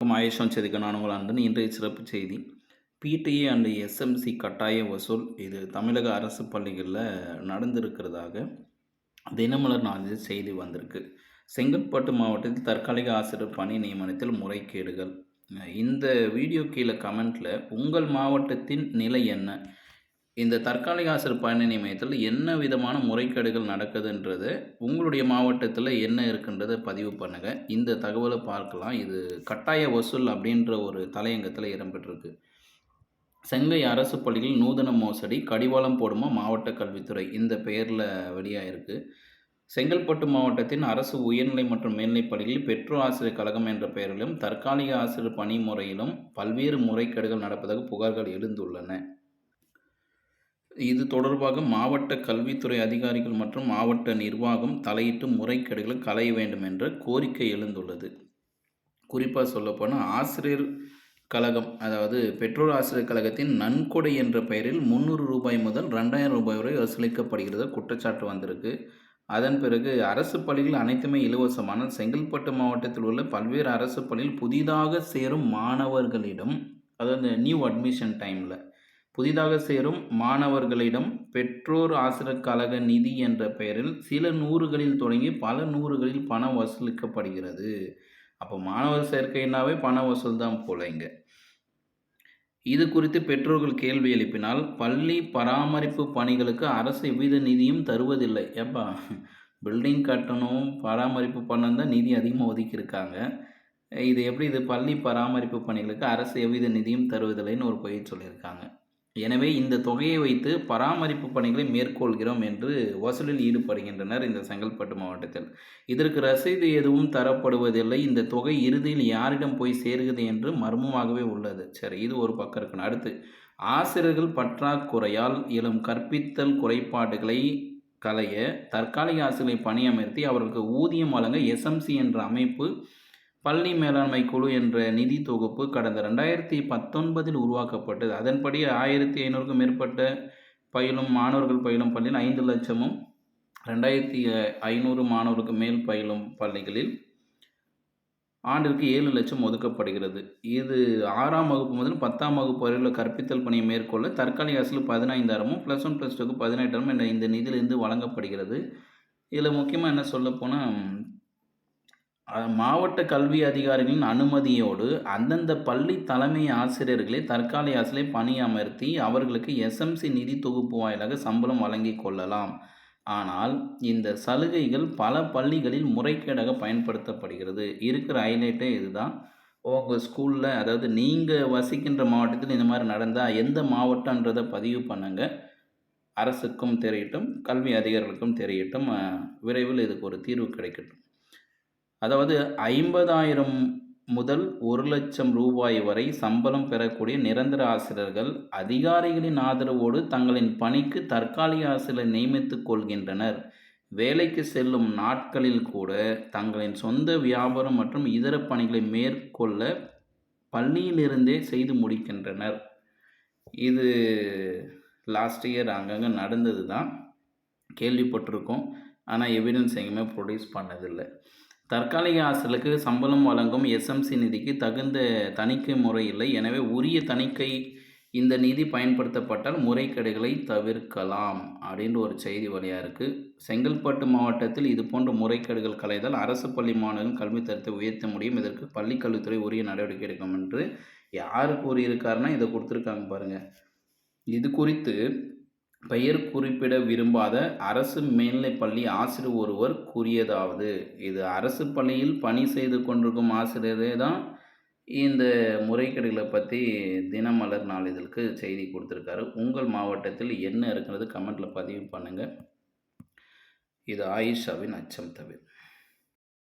ஆயுஷம் செய்திக்கு நான் உங்கள் அன்பன் இன்றைய சிறப்பு செய்தி. பிடிஏ அண்டு எஸ்எம்சி கட்டாய வசூல். இது தமிழக அரசு பள்ளிகளில் நடந்திருக்கிறதாக தினமலர் நாளில் செய்தி வந்திருக்கு. செங்கல்பட்டு மாவட்டத்தில் தற்காலிக ஆசிரியர் பணி நியமனத்தில் முறைகேடுகள். இந்த வீடியோ கீழே கமெண்ட்டில் உங்கள் மாவட்டத்தின் நிலை என்ன? இந்த தற்காலிக ஆசிரியர் பணி நியமனத்தில் என்ன விதமான முறைகேடுகள் நடக்குதுன்றது உங்களுடைய மாவட்டத்தில் என்ன இருக்குன்றதை பதிவு பண்ணுங்கள் இந்த தகவலை பார்க்கலாம். இது கட்டாய வசூல் அப்படின்ற ஒரு தலையங்கத்தில் இடம்பெற்றிருக்கு. செங்கை அரசு பள்ளியில் நூதன மோசடி கடிவாளம் போடுமா மாவட்ட கல்வித்துறை? இந்த பெயரில் வெளியாகிருக்கு செங்கல்பட்டு மாவட்டத்தின் அரசு உயர்நிலை மற்றும் மேல்நிலைப் பள்ளிகளில் பெற்றோர் ஆசிரியர் கழகம் என்ற பெயரிலும் தற்காலிக ஆசிரியர் பணி முறையிலும் பல்வேறு முறைகேடுகள் நடப்பதாக புகார்கள் எழுந்துள்ளன. இது தொடர்பாக மாவட்ட கல்வித்துறை அதிகாரிகள் மற்றும் மாவட்ட நிர்வாகம் தலையிட்டு முறைகேடுகளை களைய வேண்டும் என்ற கோரிக்கை எழுந்துள்ளது. குறிப்பாக சொல்லப்போனால் ஆசிரியர் கழகம் அதாவது பெற்றோர் ஆசிரியர் கழகத்தின் நன்கொடை என்ற பெயரில் முந்நூறு ரூபாய் முதல் ரெண்டாயிரம் ரூபாய் வரை வசூலிக்கப்படுகிறது குற்றச்சாட்டு வந்திருக்கு. அதன் பிறகு அரசு பள்ளிகள் அனைத்துமே இலவசமான செங்கல்பட்டு மாவட்டத்தில் உள்ள பல்வேறு அரசு பள்ளியில் புதிதாக சேரும் மாணவர்களிடம் அதாவது நியூ அட்மிஷன் டைமில் புதிதாக சேரும் மாணவர்களிடம் பெற்றோர் ஆசிரியர் கழக நிதி என்ற பெயரில் சில நூறுகளில் தொடங்கி பல நூறுகளில் பணம் வசூலிக்கப்படுகிறது. அப்போ மாணவர் சேர்க்கைனாவே பண வசூல் தான் போல இங்கே. இது குறித்து பெற்றோர்கள் கேள்வி எழுப்பினால் பள்ளி பராமரிப்பு பணிகளுக்கு அரசு எவ்வித நிதியும் தருவதில்லை. ஏப்பா பில்டிங் கட்டணும் பராமரிப்பு பண்ணணும் தான் நிதி அதிகமாக ஒதுக்கியிருக்காங்க. இது எப்படி இது பள்ளி பராமரிப்பு பணிகளுக்கு அரசு எவ்வித நிதியும் தருவதில்லைன்னு ஒரு பொய் சொல்லியிருக்காங்க. எனவே இந்த தொகையை வைத்து பராமரிப்பு பணிகளை மேற்கொள்கிறோம் என்று வசூலில் ஈடுபடுகின்றனர் இந்த செங்கல்பட்டு மாவட்டத்தில். இதற்கு ரசீது எதுவும் தரப்படுவதில்லை. இந்த தொகை இறுதியில் யாரிடம் போய் சேருகிறது என்று மர்மமாகவே உள்ளது. சரி இது ஒரு பக்கம் இருக்கணும். அடுத்து ஆசிரியர்கள் பற்றாக்குறையால் எழும் கற்பித்தல் குறைபாடுகளை களைய தற்காலிக ஆசிரியர்களை பணியமர்த்தி அவர்களுக்கு ஊதியம் வழங்க எஸ்எம்சி என்ற அமைப்பு பள்ளி மேலாண்மை குழு என்ற நிதி தொகுப்பு கடந்த ரெண்டாயிரத்தி பத்தொன்பதில் உருவாக்கப்பட்டது. அதன்படி ஆயிரத்தி ஐநூறுக்கும் மேற்பட்ட பயிலும் மாணவர்கள் பயிலும் பள்ளியில் ஐந்து லட்சமும் ரெண்டாயிரத்தி ஐநூறு மாணவருக்கு மேல் பயிலும் பள்ளிகளில் ஆண்டிற்கு ஏழு லட்சம் ஒதுக்கப்படுகிறது. இது ஆறாம் வகுப்பு முதல் பத்தாம் வகுப்பு வரையுள்ள கற்பித்தல் பணியை மேற்கொள்ள தற்காலிக அரசில் பதினைந்தாயிரமும் ப்ளஸ் ஒன் ப்ளஸ் டூக்கு பதினெட்டாயிரமும் என்ற இந்த நிதியிலிருந்து வழங்கப்படுகிறது. இதில் முக்கியமாக என்ன சொல்ல போனால் மாவட்ட கல்வி அதிகாரிகளின் அனுமதியோடு அந்தந்த பள்ளி தலைமை ஆசிரியர்களை தற்காலிக ஆசிரியரை பணியமர்த்தி அவர்களுக்கு எஸ்எம்சி நிதி தொகுப்பு வாயிலாக சம்பளம் வழங்கி கொள்ளலாம். ஆனால் இந்த சலுகைகள் பல பள்ளிகளில் முறைகேடாக பயன்படுத்தப்படுகிறது. இருக்கிற ஹைலைட்டே இதுதான். உங்கள் ஸ்கூலில் அதாவது நீங்கள் வசிக்கின்ற மாவட்டத்தில் இந்த மாதிரி நடந்தால் எந்த மாவட்டன்றதை பதிவு பண்ணுங்கள் அரசுக்கும் தெரியட்டும் கல்வி அதிகாரிகளுக்கும் தெரியட்டும். விரைவில் இதுக்கு ஒரு தீர்வு கிடைக்கட்டும். அதாவது ஐம்பதாயிரம் முதல் ஒரு லட்சம் ரூபாய் வரை சம்பளம் பெறக்கூடிய நிரந்தர ஆசிரியர்கள் அதிகாரிகளின் ஆதரவோடு தங்களின் பணிக்கு தற்காலிக ஆசிரியர் நியமித்துக் கொள்கின்றனர். வேலைக்கு செல்லும் நாட்களில் கூட தங்களின் சொந்த வியாபாரம் மற்றும் இதர பணிகளை மேற்கொள்ள பள்ளியிலிருந்தே செய்து முடிக்கின்றனர். இது லாஸ்ட் இயர் அங்கங்கே நடந்தது தான் கேள்விப்பட்டிருக்கோம். ஆனால் எவிடன்ஸ் எங்கேயுமே ப்ரொடியூஸ் பண்ணதில்லை. தற்காலிக ஆசிரியர்களுக்கு சம்பளம் வழங்கும் எஸ்எம்சி நிதிக்கு தகுந்த தணிக்கை முறை இல்லை. எனவே உரிய தணிக்கை இந்த நிதி பயன்படுத்தப்பட்டால் முறைகேடுகளை தவிர்க்கலாம் அப்படின்ற ஒரு செய்தி வழியாக இருக்குது செங்கல்பட்டு மாவட்டத்தில் இது போன்ற முறைகேடுகள் கலைதால் அரசு பள்ளி மாணவர்கள் கல்வி தரத்தை உயர்த்த முடியும். இதற்கு பள்ளிக்கல்வித்துறை உரிய நடவடிக்கை எடுக்கும் என்று யார் கூறியிருக்காருன்னா இதை கொடுத்துருக்காங்க பாருங்கள் இது குறித்து பெயர் குறிப்பிட விரும்பாத அரசு மேல்நிலைப் பள்ளி ஆசிரியர் ஒருவர் கூறியதாவது இது அரசு பள்ளியில் பணி செய்து கொண்டிருக்கும் ஆசிரியரே தான் இந்த முறைகேடுகளை பற்றி தினமலர் நாளிதழுக்கு செய்தி கொடுத்துருக்காரு. உங்கள் மாவட்டத்தில் என்ன இருக்கிறது? கமெண்ட்டில் பதிவு பண்ணுங்கள் இது ஆயிஷாவின் அச்சம் தவிர.